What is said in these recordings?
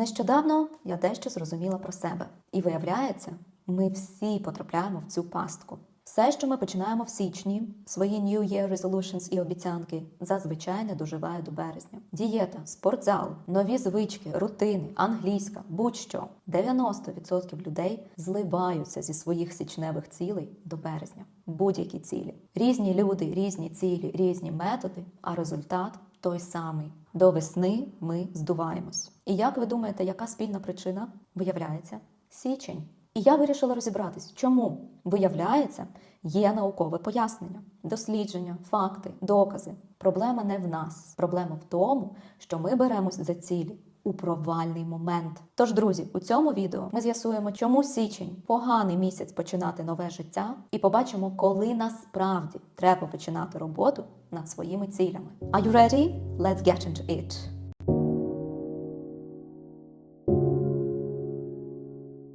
Нещодавно я дещо зрозуміла про себе, і виявляється, ми всі потрапляємо в цю пастку. Все, що ми починаємо в січні, свої New Year Resolutions і обіцянки, зазвичай не доживає до березня. Дієта, спортзал, нові звички, рутини, англійська, будь-що. 90% людей зливаються зі своїх січневих цілей до березня. Будь-які цілі. Різні люди, різні цілі, різні методи, а результат той самий. До весни ми здуваємось. І як ви думаєте, яка спільна причина? Виявляється, січень. І я вирішила розібратись, чому виявляється, є наукове пояснення, дослідження, факти, докази. Проблема не в нас. Проблема в тому, що ми беремось за цілі у провальний момент. Тож, друзі, у цьому відео ми з'ясуємо, чому січень поганий місяць починати нове життя, і побачимо, коли насправді треба починати роботу над своїми цілями. Are you ready? Let's get into it.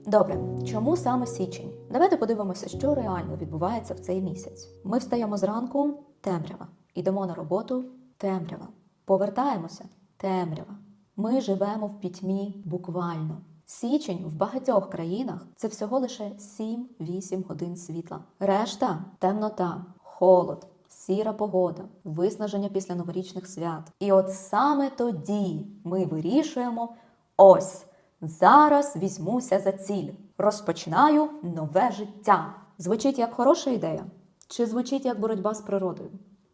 Добре, чому саме січень? Давайте подивимося, що реально відбувається в цей місяць. Ми встаємо зранку темрява, ідемо на роботу темрява. Повертаємося темрява. Ми живемо в пітьмі буквально. Січень в багатьох країнах це всього лише 7-8 годин світла. Решта темнота, холод, сіра погода, виснаження після новорічних свят. І от саме тоді ми вирішуємо ось. Зараз візьмуся за ціль. Розпочинаю нове життя. Звучить як хороша ідея? Чи звучить як боротьба з природою?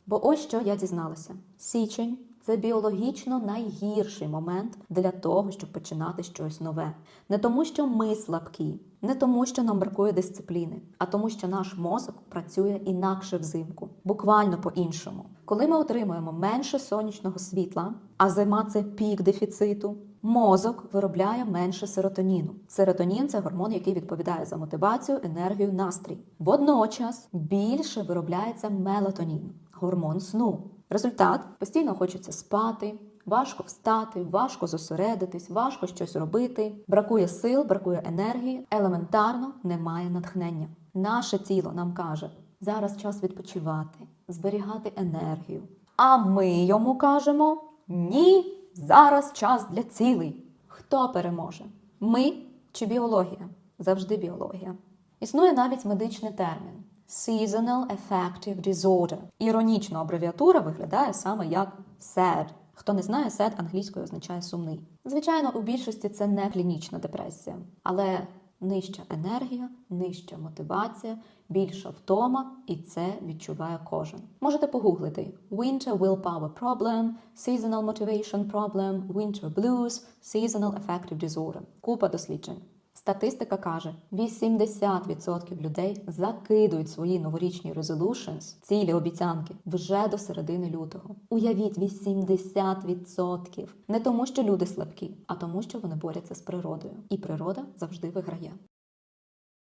Бо ось що я дізналася: січень це біологічно найгірший момент для того, щоб починати щось нове. Не тому, що ми слабкі, не тому, що нам бракує дисципліни, а тому, що наш мозок працює інакше взимку, буквально по-іншому. Коли ми отримуємо менше сонячного світла, а зима це пік дефіциту. Мозок виробляє менше серотоніну. Серотонін це гормон, який відповідає за мотивацію, енергію, настрій. Водночас більше виробляється мелатонін, гормон сну. Результат постійно хочеться спати, важко встати, важко зосередитись, важко щось робити. Бракує сил, бракує енергії, елементарно немає натхнення. Наше тіло нам каже: зараз час відпочивати, зберігати енергію. А ми йому кажемо ні. Зараз час для цілей. Хто переможе? Ми чи біологія? Завжди біологія. Існує навіть медичний термін Seasonal Affective Disorder. Іронічно абревіатура виглядає саме як SAD. Хто не знає, SAD англійською означає сумний. Звичайно, у більшості це не клінічна депресія, але нижча енергія, нижча мотивація, більша втома, і це відчуває кожен. Можете погуглити Winter Willpower Problem, Seasonal Motivation Problem, Winter Blues, Seasonal Affective Disorder. Купа досліджень. Статистика каже, 80% людей закидують свої новорічні resolutions, цілі обіцянки вже до середини лютого. Уявіть, 80%. Не тому, що люди слабкі, а тому, що вони борються з природою. І природа завжди виграє.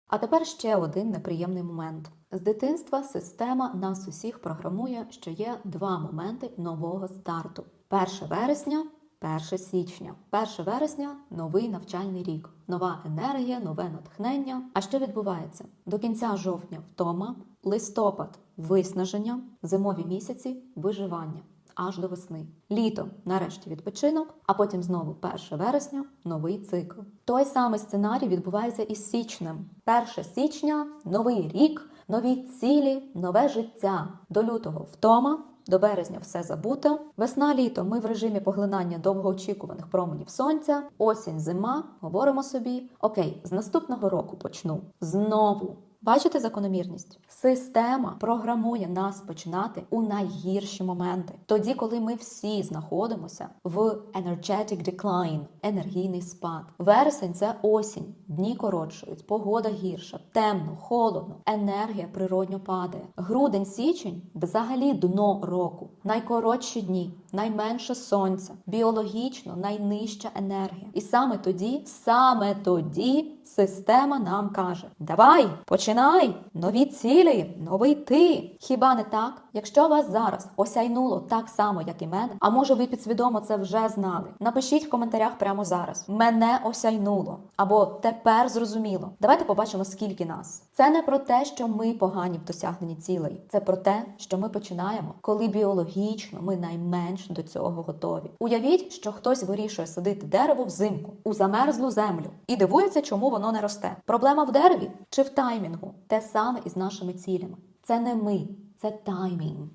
А тепер ще один неприємний момент. З дитинства система нас усіх програмує, що є два моменти нового старту: 1 вересня. 1 січня, 1 вересня новий навчальний рік, нова енергія, нове натхнення. А що відбувається? До кінця жовтня втома, листопад виснаження, зимові місяці виживання аж до весни. Літо, нарешті, відпочинок, а потім знову 1 вересня новий цикл. Той самий сценарій відбувається із січнем. 1 січня новий рік, нові цілі, нове життя. До лютого втома. До березня все забуто. Весна літо ми в режимі поглинання довгоочікуваних променів сонця. Осінь, зима. Говоримо собі: окей, з наступного року почну знову. Бачите закономірність? Система програмує нас починати у найгірші моменти, тоді, коли ми всі знаходимося в energetic decline, енергійний спад. Вересень це осінь, дні коротшують, погода гірша, темно, холодно, енергія природньо падає. Грудень, січень взагалі дно року. Найкоротші дні, найменше сонця, біологічно найнижча енергія. І саме тоді, саме тоді система нам каже: Давай, починай! Нові цілі, новий ти. Хіба не так? Якщо вас зараз осяйнуло так само, як і мене, а може ви підсвідомо це вже знали, напишіть в коментарях прямо зараз. Мене осяйнуло або тепер зрозуміло. Давайте побачимо, скільки нас. Це не про те, що ми погані в досягненні цілей. Це про те, що ми починаємо, коли біологічно ми найменш до цього готові. Уявіть, що хтось вирішує садити дерево взимку у замерзлу землю і дивується, чому воно не росте. Проблема в дереві чи в таймінгу? Те саме і з нашими цілями. Це не ми, це таймінг.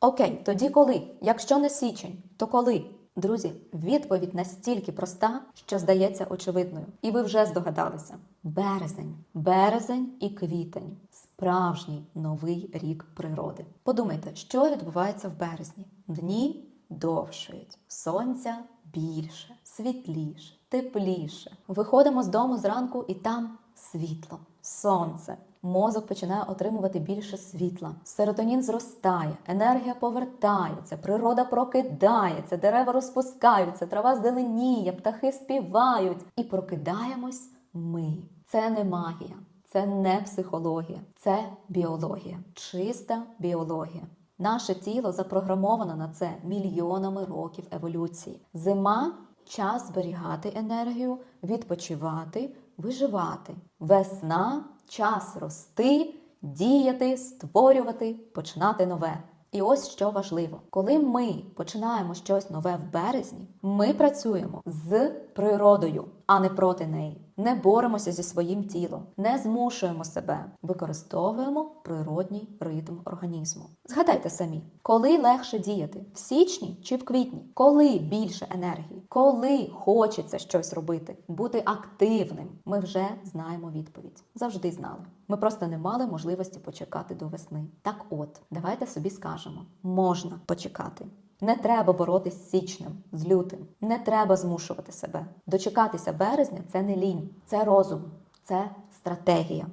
Окей, тоді коли? Якщо не січень, то коли? Друзі, відповідь настільки проста, що здається очевидною. І ви вже здогадалися: березень, березень і квітень справжній новий рік природи. Подумайте, що відбувається в березні? Дні довшують, сонця більше, світліше, тепліше. Виходимо з дому зранку, і там світло, сонце. Мозок починає отримувати більше світла. Серотонін зростає, енергія повертається, природа прокидається, дерева розпускаються, трава зеленіє, птахи співають. І прокидаємось ми. Це не магія, це не психологія, це біологія, чиста біологія. Наше тіло запрограмовано на це мільйонами років еволюції. Зима час зберігати енергію, відпочивати, виживати. Весна час рости, діяти, створювати, починати нове. І ось що важливо, коли ми починаємо щось нове в березні, ми працюємо з природою, а не проти неї. Не боремося зі своїм тілом, не змушуємо себе, використовуємо природній ритм організму. Згадайте самі, коли легше діяти в січні чи в квітні, коли більше енергії, коли хочеться щось робити, бути активним. Ми вже знаємо відповідь. Завжди знали. Ми просто не мали можливості почекати до весни. Так от, давайте собі скажемо: можна почекати. Не треба боротись з січнем, з лютим. Не треба змушувати себе. Дочекатися березня це не лінь, це розум, це стратегія.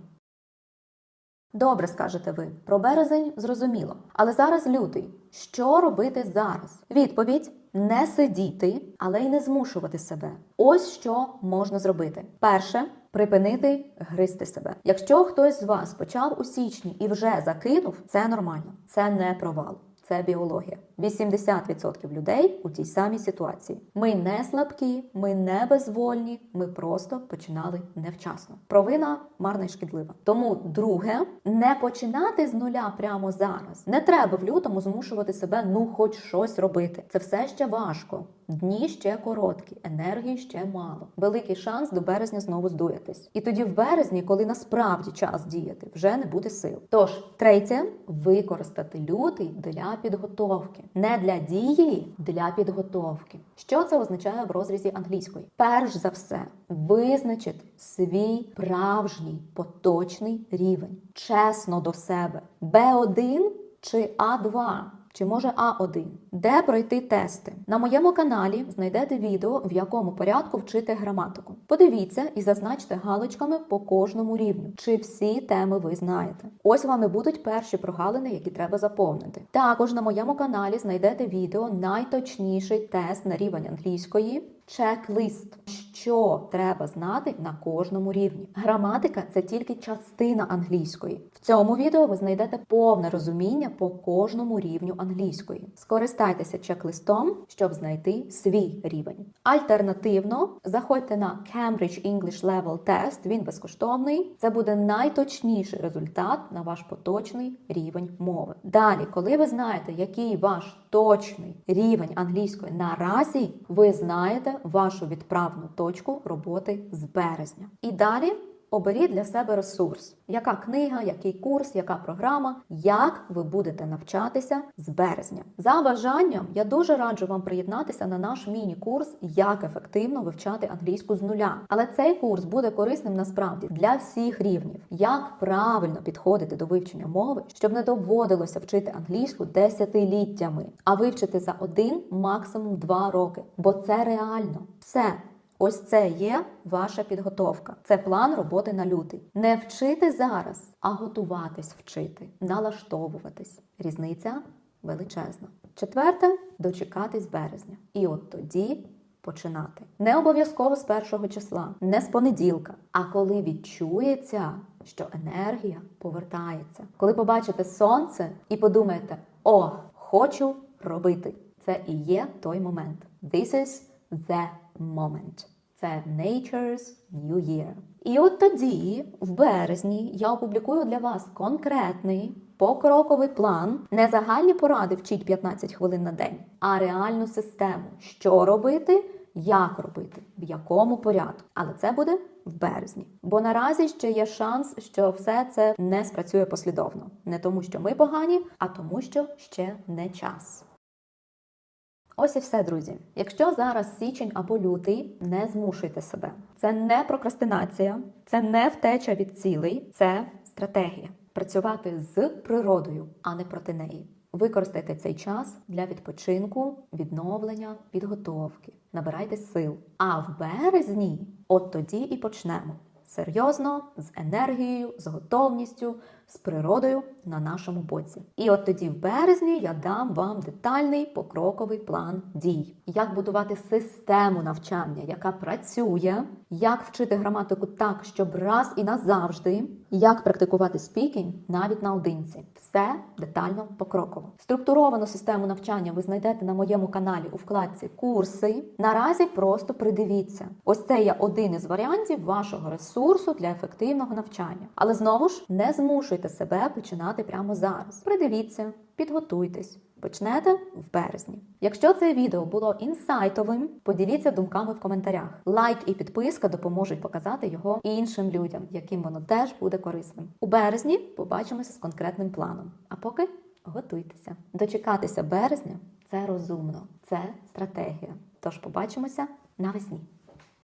Добре, скажете ви. Про березень зрозуміло. Але зараз лютий. Що робити зараз? Відповідь: не сидіти, але й не змушувати себе. Ось що можна зробити. Перше. Припинити гризти себе. Якщо хтось з вас почав у січні і вже закинув, це нормально, це не провал. Це біологія. 80% людей у тій самій ситуації. Ми не слабкі, ми не безвольні, ми просто починали невчасно. Провина марна і шкідлива. Тому, друге, не починати з нуля прямо зараз. Не треба в лютому змушувати себе, ну, хоч щось робити. Це все ще важко. Дні ще короткі, енергії ще мало. Великий шанс до березня знову здуятись. І тоді в березні, коли насправді час діяти, вже не буде сил. Тож, третє, використати лютий для підготовки, не для дії, для підготовки. Що це означає в розрізі англійської? Перш за все, визначити свій справжній поточний рівень, чесно до себе, Б1 чи А2. Чи може А1, де пройти тести. На моєму каналі знайдете відео, в якому порядку вчити граматику. Подивіться і зазначте галочками по кожному рівню, чи всі теми ви знаєте. Ось вам і будуть перші прогалини, які треба заповнити. Також на моєму каналі знайдете відео найточніший тест на рівень англійської. Чек-лист, що треба знати на кожному рівні. Граматика це тільки частина англійської. В цьому відео ви знайдете повне розуміння по кожному рівню англійської. Скористайтеся чек-листом, щоб знайти свій рівень. Альтернативно, заходьте на Cambridge English Level Test, він безкоштовний. Це буде найточніший результат на ваш поточний рівень мови. Далі, коли ви знаєте, який ваш точний рівень англійської наразі, ви знаєте вашу відправну точку роботи з березня. І далі оберіть для себе ресурс, яка книга, який курс, яка програма, як ви будете навчатися з березня. За бажанням я дуже раджу вам приєднатися на наш міні-курс, як ефективно вивчати англійську з нуля. Але цей курс буде корисним насправді для всіх рівнів, як правильно підходити до вивчення мови, щоб не доводилося вчити англійську десятиліттями, а вивчити за один, максимум два роки. Бо це реально все. Ось це є ваша підготовка. Це план роботи на лютий. Не вчити зараз, а готуватись вчити, налаштовуватись. Різниця величезна. Четверте дочекатись березня. І от тоді починати. Не обов'язково з першого числа, не з понеділка. А коли відчується, що енергія повертається. Коли побачите сонце і подумаєте: о, хочу робити. Це і є той момент. This is the moment. Це Nature's New Year. І от тоді, в березні, я опублікую для вас конкретний покроковий план, не загальні поради вчіть 15 хвилин на день, а реальну систему, що робити, як робити, в якому порядку. Але це буде в березні. Бо наразі ще є шанс, що все це не спрацює послідовно. Не тому, що ми погані, а тому, що ще не час. Ось і все, друзі. Якщо зараз січень або лютий, не змушуйте себе. Це не прокрастинація, це не втеча від цілей, це стратегія. Працювати з природою, а не проти неї. Використайте цей час для відпочинку, відновлення, підготовки. Набирайте сил. А в березні, от тоді і почнемо. Серйозно, з енергією, з готовністю, з природою на нашому боці. І от тоді, в березні, я дам вам детальний покроковий план дій, як будувати систему навчання, яка працює, як вчити граматику так, щоб раз і назавжди, як практикувати спікінг навіть наодинці. Все детально покроково. Структуровану систему навчання ви знайдете на моєму каналі у вкладці Курси. Наразі просто придивіться. Ось це є один із варіантів вашого ресурсу для ефективного навчання. Але знову ж не змушуйте себе починати прямо зараз. Придивіться, підготуйтесь. Почнете в березні. Якщо це відео було інсайтовим, поділіться думками в коментарях. Лайк і підписка допоможуть показати його іншим людям, яким воно теж буде корисним. У березні побачимося з конкретним планом. А поки готуйтеся. Дочекатися березня це розумно, це стратегія. Тож побачимося навесні.